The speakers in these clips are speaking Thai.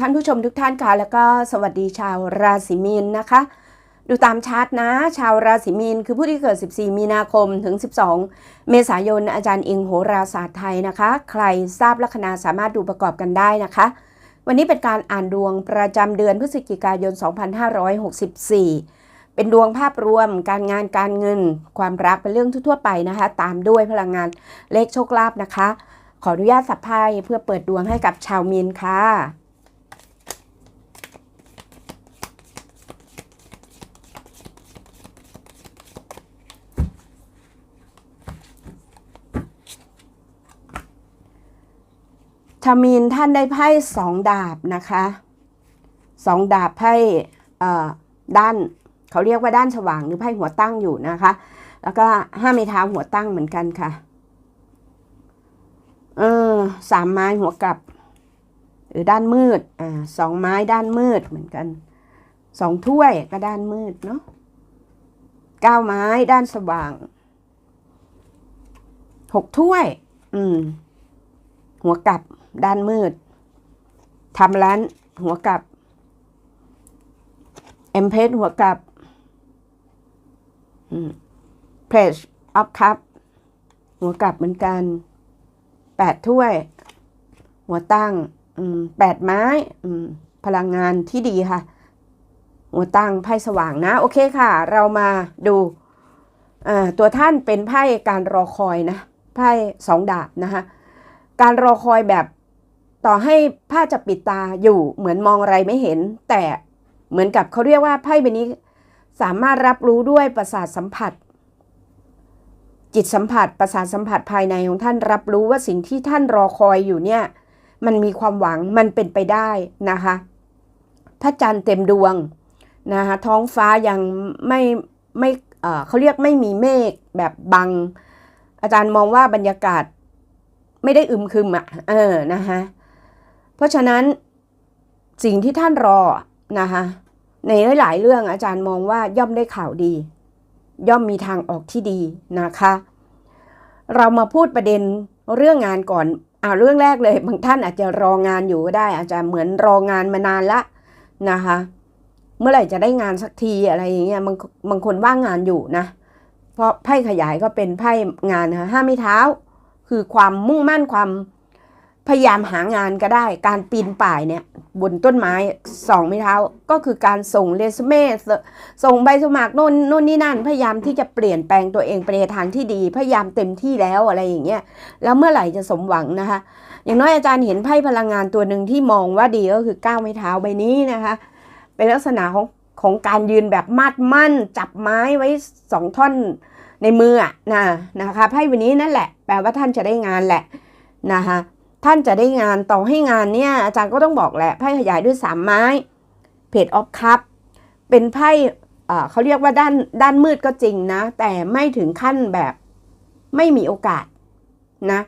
ท่านผู้ชมทุกท่านค่ะแล้วก็สวัสดีชาวราศีมีนนะคะ ดูตามชาร์ตนะ ชาวราศีมีนคือผู้ที่เกิด 14 มีนาคมถึง 12 เมษายน อาจารย์อิงโหราศาสตร์ไทยนะคะ ใครทราบลัคนาสามารถดูประกอบกันได้นะคะ วันนี้เป็นการอ่านดวงประจำเดือนพฤศจิกายน 2564 เป็นดวงภาพรวมการงานการเงิน ความรักเป็นเรื่องทั่วๆไปนะคะ ตามด้วยพลังงานเลขโชคลาภนะคะขออนุญาตสับไพ่เพื่อเปิดดวงให้กับชาวมีนค่ะ ชามีนท่านได้ไพ่สองดาบนะคะสองดาบไพ่ด้านเขาเรียกว่าด้านสว่างหรือไพ่หัวตั้งอยู่นะคะ แล้วก็ห้าไม้เท้าหัวตั้งเหมือนกันค่ะ เออสามไม้หัวกลับ หรือด้านมืดอ่าสองไม้ด้านมืดเหมือนกันสองถ้วยก็ด้านมืดเนาะเก้าไม้ด้านสว่างหกถ้วย อืม หัวกลับ ด้านมืดทำร้านหัวกลับเอ็มเพสหัวกลับเพจออฟคัพหัวกลับเหมือนกันแปดถ้วย หัวตั้งแปดไม้พลังงานที่ดีค่ะ หัวตั้งไพ่สว่างนะ โอเคค่ะ เรามาดูตัวท่านเป็นไพ่การรอคอยนะไพ่สองดาบนะคะการรอคอยแบบ ต่อให้ผ้าจะปิดตาอยู่เหมือนมองอะไรไม่เห็น แต่เหมือนกับเขาเรียกว่าไพ่ใบนี้สามารถรับรู้ด้วยประสาทสัมผัส จิตสัมผัสประสาทสัมผัสภายในของท่านรับรู้ว่าสิ่งที่ท่านรอคอยอยู่เนี่ย มันมีความหวังมันเป็นไปได้นะคะพระจันทร์เต็มดวงนะคะท้องฟ้ายังไม่ไม่เขาเรียกไม่มีเมฆแบบบัง อาจารย์มองว่าบรรยากาศไม่ได้อึมครึมอะเออนะคะ เพราะฉะนั้นสิ่งที่ท่านรอนะคะในหลาย ๆ เรื่องอาจารย์มองว่าย่อมได้ข่าวดี ย่อมมีทางออกที่ดีนะคะ เรามาพูดประเด็นเรื่องงานก่อนอ่าเรื่องแรกเลยบางท่านอาจจะรองานอยู่ก็ได้ อาจจะเหมือนรองานมานานละนะคะ เมื่อไหร่จะได้งานสักทีอะไรอย่างเงี้ยบางบางคนว่างงานอยู่นะ เพราะไพ่ขยายก็เป็นไพ่งานนะห้าไม่เท้า คือความมุ่งมั่นความ พยายามหางานก็ได้ การปีนป่ายเนี่ยบนต้นไม้สองไม้เท้า ก็คือการส่งเรซูเม่ส่งใบสมัครโน่นโน่นนี่นั่น พยายามที่จะเปลี่ยนแปลงตัวเองไปในทางที่ดี พยายามเต็มที่แล้วอะไรอย่างเงี้ยแล้วเมื่อไหร่จะสมหวังนะคะ อย่างน้อยอาจารย์เห็นไพ่พลังงานตัวหนึ่งที่มองว่าดีก็คือก้าวไม้เท้าใบนี้นะคะ เป็นลักษณะของของการยืนแบบมัดมั่น จับไม้ไว้สองท่อนในมืออะนะนะคะไพ่วันนี้นั่นแหละ แปลว่าท่านจะได้งานแหละนะคะ ท่านจะได้งานต่อให้งานเนี่ยอาจารย์ก็ต้องบอกแหละไพ่ขยายด้วยสามไม้เพจออฟคัพเป็นไพ่เขาเรียกว่าด้านด้านมืดก็จริงนะ แต่ไม่ถึงขั้นแบบไม่มีโอกาสนะ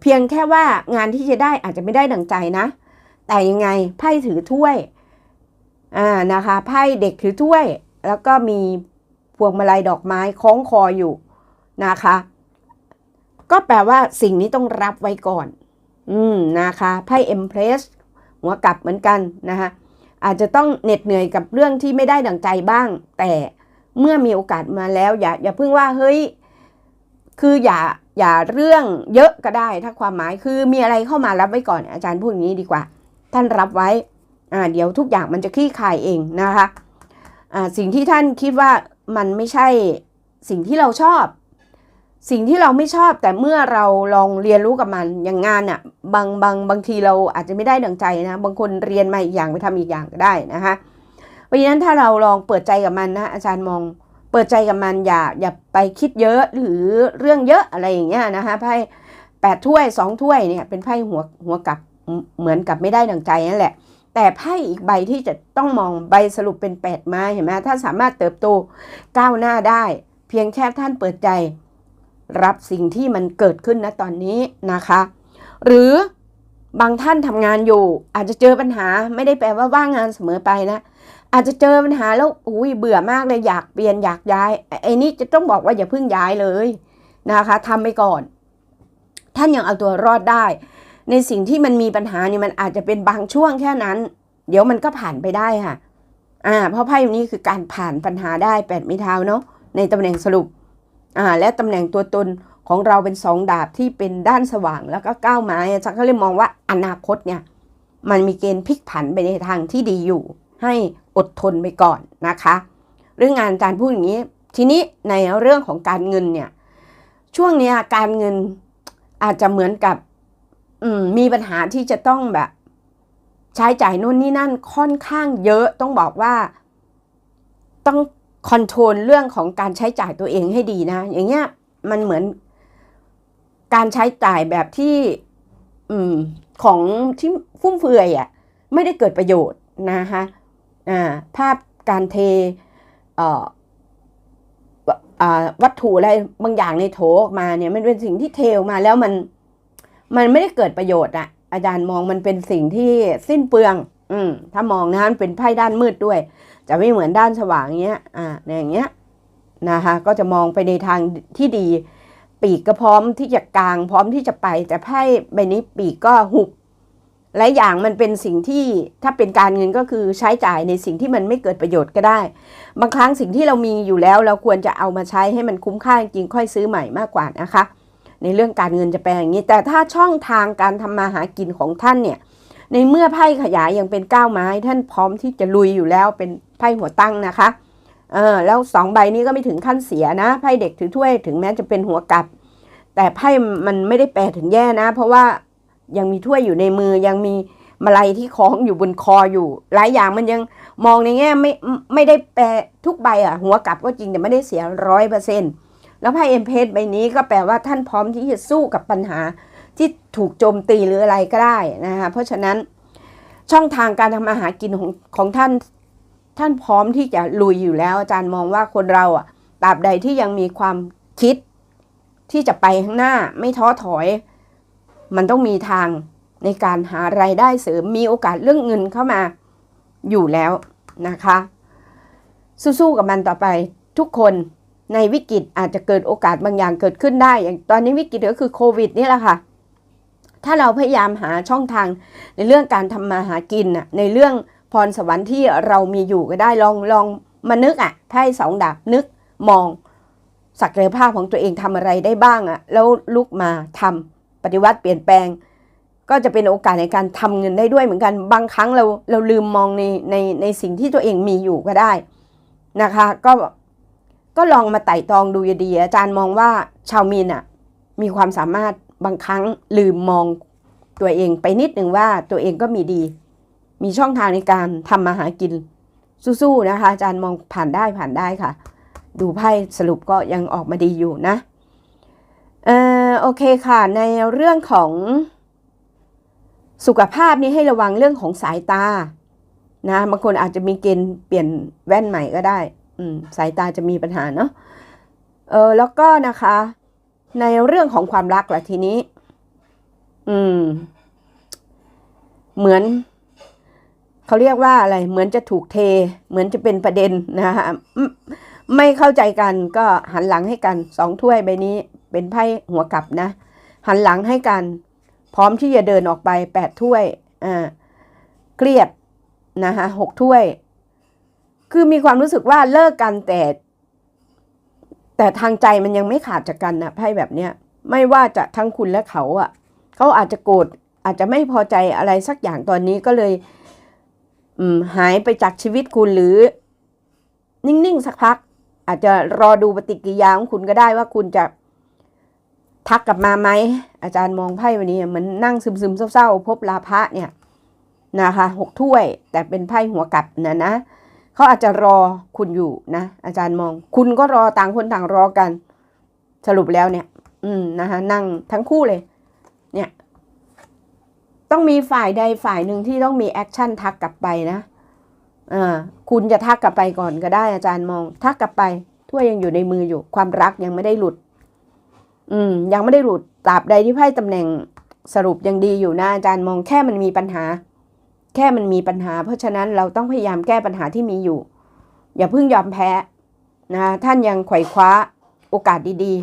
เพียงแค่ว่างานที่จะได้อาจจะไม่ได้ดังใจนะ แต่ยังไงไพ่ถือถ้วยอ่านะคะไพ่เด็กถือถ้วย แล้วก็มีพวงมาลัยดอกไม้คล้องคออยู่นะคะ ก็แปลว่าสิ่งนี้ต้องรับไว้ก่อน อืมนะคะไพ่เอ็มเพรสหัวกลับเหมือนกันนะคะอาจจะต้องเหน็ดเหนื่อยกับเรื่องที่ไม่ได้ดังใจบ้าง แต่เมื่อมีโอกาสมาแล้วอย่าอย่าเพิ่งว่าเฮ้ยคืออย่าอย่าเรื่องเยอะก็ได้ ถ้าความหมายคือมีอะไรเข้ามารับไว้ก่อนอาจารย์พูดอย่างนี้ดีกว่า ท่านรับไว้อ่าเดี๋ยวทุกอย่างมันจะคลี่คลายเองนะคะอ่าสิ่งที่ท่านคิดว่ามันไม่ใช่สิ่งที่เราชอบ สิ่งที่เราไม่ชอบแต่เมื่อเราลองเรียนรู้กับมันอย่างงานอะ่ะบางบางบางทีเราอาจจะไม่ได้ดังใจนะ บางคนเรียนมาอีกอย่างไปทำอีกอย่างก็ได้นะคะเพราะฉะนั้นถ้าเราลองเปิดใจกับมันนะ อาจารย์มองเปิดใจกับมันอย่าอย่าไปคิดเยอะหรือเรื่องเยอะอะไรอย่างเงี้ยนะคะไพ่แปดถ้วยสองถ้วยเนี่ยเป็นไพ่หัวหัวกับเหมือนกับไม่ได้ดังใจนั่นแหละ แต่ไพ่อีกใบที่จะต้องมองใบสรุปเป็นแปดไม้เห็นไหมถ้าสามารถเติบโตก้าวหน้าได้ เพียงแค่ท่านเปิดใจ รับสิ่งที่มันเกิดขึ้นนะตอนนี้นะคะ หรือบางท่านทำงานอยู่ อาจจะเจอปัญหาไม่ได้แปลว่าว่างงานเสมอไปนะ อาจจะเจอปัญหาแล้วอุ้ยเบื่อมากเลยอยากเปลี่ยนอยากย้ายไอ้นี่จะต้องบอกว่าอย่าเพิ่งย้ายเลยนะคะทำไปก่อน ท่านยังเอาตัวรอดได้ ในสิ่งที่มันมีปัญหาเนี่ยมันอาจจะเป็นบางช่วงแค่นั้น เดี๋ยวมันก็ผ่านไปได้ค่ะอ่าเพราะไพ่นี้คือการผ่านปัญหาได้แปดม้เท้าเนาะในตำแหน่งสรุป และตำแหน่งตัวตนของเราเป็นสองดาบที่เป็นด้านสว่างแล้วก็ก้าวไม้อาจารย์ก็เลยมองว่าอนาคตเนี่ยมันมีเกณฑ์พลิกผันไปในทางที่ดีอยู่ ให้อดทนไปก่อนนะคะ เรื่องงานอาจารย์พูดอย่างนี้ ทีนี้ในเรื่องของการเงินเนี่ยช่วงเนี้ยการเงินอาจจะเหมือนกับมมีปัญหาที่จะต้องแบบ ใช้จ่ายนู่นนี่นั่นค่อนข้างเยอะต้องบอกว่า ต้อง คอนโทรลเรื่องของการใช้จ่ายตัวเองให้ดีนะ อย่างเงี้ยมันเหมือนการใช้จ่ายแบบที่ อืม ของที่ฟุ่มเฟือยอะ่ะ ไม่ได้เกิดประโยชน์นะคะอ่าภาพการเทเอ่อวัตถุอะไรบางอย่างในโถออกมาเนี่ยมันเป็นสิ่งที่เทออกมาแล้วมัน มันไม่ได้เกิดประโยชน์อะอาจารย์มองมันเป็นสิ่งที่สิ้นเปลือง อืมถ้ามองนะมันเป็นไพ่ด้านมืดด้วย จะไม่เหมือนด้านสว่างเงี้ย อ่าในอย่างเงี้ยนะคะ ก็จะมองไปในทางที่ดี ปีกก็พร้อมที่จะกลางพร้อมที่จะไป แต่ไพ่ใบนี้ปีกก็หุบและอย่างมันเป็นสิ่งที่ถ้าเป็นการเงินก็คือใช้จ่ายในสิ่งที่มันไม่เกิดประโยชน์ก็ได้ บางครั้งสิ่งที่เรามีอยู่แล้ว เราควรจะเอามาใช้ให้มันคุ้มค่าจริงค่อยซื้อใหม่มากกว่านะคะ ในเรื่องการเงินจะแปลอย่างนี้ แต่ถ้าช่องทางการทำมาหากินของท่านเนี่ย ในเมื่อไพ่ขยายยังเป็นก้าวไม้ ท่านพร้อมที่จะลุยอยู่แล้วเป็น ไพ่หัวตั้งนะคะเออแล้วสองใบนี้ก็ไม่ถึงขั้นเสียนะไพ่เด็กถือถ้วยถึงแม้จะเป็นหัวกลับ แต่ไพ่มันไม่ได้แปลถึงแย่นะ เพราะว่ายังมีถ้วยอยู่ในมือยังมีมาลัยที่คล้องอยู่บนคออยู่ หลายอย่างมันยังมองในแง่ไม่ไม่ได้แปลทุกใบอะหัวกลับก็จริงแต่ไม่ได้เสียร้อยเปอร์เซ็นต์แล้วไพ่เอ็มเพสใบนี้ก็แปลว่าท่านพร้อมที่จะสู้กับปัญหาที่ถูกโจมตีหรืออะไรก็ได้นะคะเพราะฉะนั้นช่องทางการทำมาหากินของของท่าน ท่านพร้อมที่จะลุยอยู่แล้ว อาจารย์มองว่าคนเราอะตราบใดที่ยังมีความคิด ที่จะไปข้างหน้าไม่ท้อถอย มันต้องมีทางในการหาไรายได้เสริมมีโอกาสเรื่องเงินเข้ามาอยู่แล้วนะคะ สู้ๆกับมันต่อไปทุกคนในวิกฤตอาจจะเกิดโอกาสบางอย่างเกิดขึ้นได้ อย่างตอนนี้วิกฤตก็คือโควิดนี่แหละค่ะ ถ้าเราพยายามหาช่องทางในเรื่องการทำมาหากินน่ะในเรื่อง พรสวรรค์ที่เรามีอยู่ก็ได้ลองลองมานึกอะไพ่สองดาบนึกมองศักยภาพของตัวเองทำอะไรได้บ้างอะแล้วลุกมาทำปฏิวัติเปลี่ยนแปลง ก็จะเป็นโอกาสในการทำเงินได้ด้วยเหมือนกันบางครั้งเราเราลืมมองในในในสิ่งที่ตัวเองมีอยู่ก็ได้นะคะ ก็ก็ลองมาไต่ตองดูดีอาจารย์มองว่าชาวมีนอะมีความสามารถบางครั้งลืมมองตัวเองไปนิดหนึ่งว่าตัวเองก็มีดี มีช่องทางในการทำมาหากินสู้ๆนะคะ อาจารย์มองผ่านได้ผ่านได้ค่ะ ดูไพ่สรุปก็ยังออกมาดีอยู่นะเออโอเคค่ะ ในเรื่องของสุขภาพนี้ให้ระวังเรื่องของสายตานะบางคนอาจจะมีเกณฑ์เปลี่ยนแว่นใหม่ก็ได้สายตาจะมีปัญหาเนาะเออแล้วก็นะคะ ในเรื่องของความรักละทีนี้ อืม เหมือน เขาเรียกว่าอะไรเหมือนจะถูกเท เหมือนจะเป็นประเด็นนะคะไม่เข้าใจกันก็หันหลังให้กันสองถ้วยใบนี้เป็นไพ่หัวกลับนะ หันหลังให้กัน พร้อมที่จะเดินออกไปแปดถ้วยอ่าเครียดนะคะหกถ้วย คือมีความรู้สึกว่าเลิกกันแต่ แต่ทางใจมันยังไม่ขาดจากกันนะไพ่แบบเนี้ยไม่ว่าจะทั้งคุณและเขาอะ่ะ เขาอาจจะโกรธอาจจะไม่พอใจอะไรสักอย่างตอนนี้ก็เลย หายไปจากชีวิตคุณหรือ นิ่งๆสักพัก อาจจะรอดูปฏิกิริยาของคุณก็ได้ว่าคุณจะทักกลับมาไหมอาจารย์มองไพ่วันนี้เหมือนนั่งซึมๆเศร้าๆพบลาภะเนี่ยนะคะหกถ้วยแต่เป็นไพ่หัวกลับนะนะเขาอาจจะรอคุณอยู่นะ อาจารย์มอง คุณก็รอต่างคนต่างรอกัน สรุปแล้วเนี่ย อืมนะคะนั่งทั้งคู่เลยเนี่ย ต้องมีฝ่ายใดฝ่ายหนึ่งที่ต้องมีแอคชั่นทักกลับไปนะอ่าคุณจะทักกลับไปก่อนก็ได้อาจารย์มอง ทักกลับไปถ้วยยังอยู่ในมืออยู่ ความรักยังไม่ได้หลุด อืม ยังไม่ได้หลุดตราบใดที่ไพ่ตำแหน่งสรุปยังดีอยู่นะอาจารย์มองแค่มันมีปัญหา แค่มันมีปัญหา เพราะฉะนั้นเราต้องพยายามแก้ปัญหาที่มีอยู่ อย่าเพิ่งยอมแพ้นะท่านยังไขว่คว้าโอกาสดี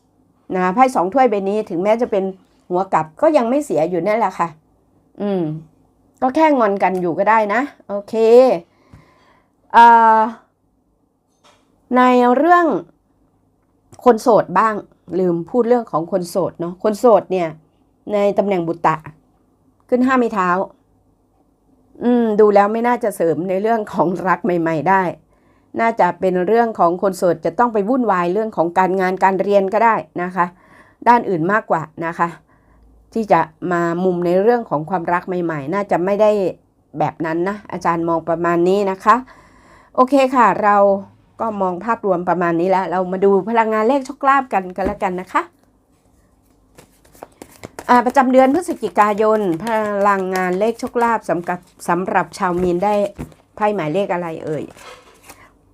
ๆนะไพ่สองถ้วยใบนี้ถึงแม้จะเป็นหัวกลับก็ยังไม่เสียอยู่นั่นแหละค่ะ อืม ก็แค่งอนกันอยู่ก็ได้นะ โอเคเอ่อในเรื่องคนโสดบ้าง ลืมพูดเรื่องของคนโสดเนาะคนโสดเนี่ย ในตำแหน่งบุตตะ ขึ้นห้าไม่เท้า อืม ดูแล้วไม่น่าจะเสริมในเรื่องของรักใหม่ ๆ ได้ น่าจะเป็นเรื่องของคนโสดจะต้องไปวุ่นวายเรื่องของการงานการเรียนก็ได้นะคะ ด้านอื่นมากกว่านะคะ ที่จะมามุมในเรื่องของความรักใหม่ ๆ น่าจะไม่ได้แบบนั้นนะ อาจารย์มองประมาณนี้นะคะ โอเคค่ะ เราก็มองภาพรวมประมาณนี้แล้ว เรามาดูพลังงานเลขโชคลาภกันกันแล้วกันนะคะประจำเดือนพฤศจิกายน พลังงานเลขโชคลาภสำหรับสำหรับชาวมีนได้ไพ่หมายเลขอะไรเอ่ย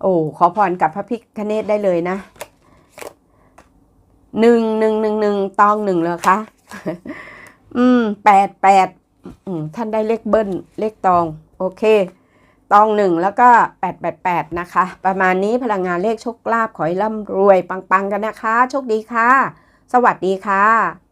โอ้ขอพรกับพระพิคเนตได้เลยนะหนึ่งหนึ่งหนึ่งหนึ่งตองหนึ่งเลยคะ อืมแปดแปดท่านได้เลขเบิ้ลเลขตอง โอเค ตองหนึ่งแล้วก็แปดแปดแปดนะคะ ประมาณนี้พลังงานเลขโชคลาภขอให้ร่ำรวย ปังๆ กันนะคะ โชคดีค่ะ สวัสดีค่ะ